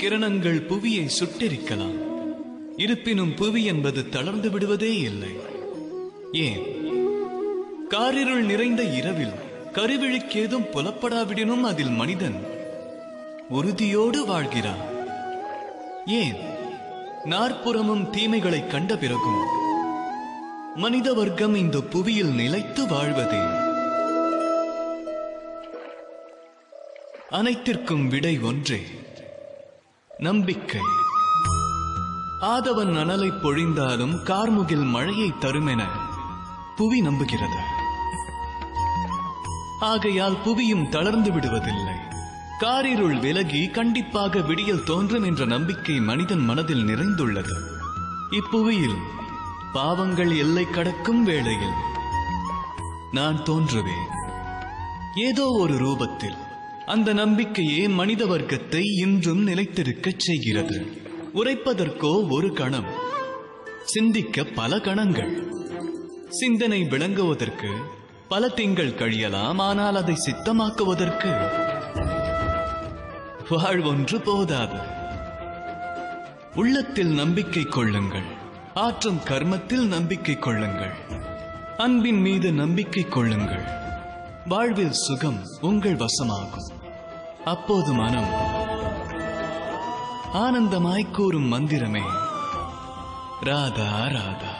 கிரணங்கள் புவியை சுட்டெரிக்கலாம். இருப்பினும் புவி என்பது தளர்ந்து விடுவதே இல்லை. ஏன்? காரிருள் நிறைந்த இரவில் கருவிழிக்கேதும் புலப்படாவிடனும் அதில் மனிதன் உறுதியோடு வாழ்கிறான். ஏன்? நாற்புறமும் தீமைகளை கண்ட பிறகும் மனித வர்க்கம் இந்த புவியில் நிலைத்து வாழ்வதே. அனைத்திற்கும் விடை ஒன்றே. நம்பிக்கை. ஆதவன் அனலை பொழிந்தாலும் கார்முகில் மழையை தருமென புவி நம்புகிறது. ஆகையால் புவியும் தளர்ந்து விடுவதில்லை. காரிருள் விலகி கண்டிப்பாக விடியல் தோன்றும் என்ற நம்பிக்கை மனிதன் மனதில் நிறைந்துள்ளது. இப்புவியில் பாவங்கள் எல்லை கடக்கும் வேளையில் நான் தோன்றுவேன். ஏதோ ஒரு ரூபத்தில் அந்த நம்பிக்கையே மனித வர்க்கத்தை இன்றும் நிலைத்திருக்கச் செய்கிறது. உரைப்பதற்கோ ஒரு கணம் சிந்திக்க பல கணங்கள். சிந்தனை விளங்குவதற்கு பல திங்கள் கழியலாம் ஆனால் அதை சித்தமாக்குவதற்கு வாழ்வொன்று போதாது. உள்ளத்தில் நம்பிக்கை கொள்ளுங்கள் ஆற்றும் கர்மத்தில் நம்பிக்கை கொள்ளுங்கள். அன்பின் மீது நம்பிக்கை கொள்ளுங்கள். வாழ்வில் சுகம் உங்கள் வசமாகும். அப்போது மனம் ஆனந்தமாய் கூறும் மந்திரமே. ராதா ராதா.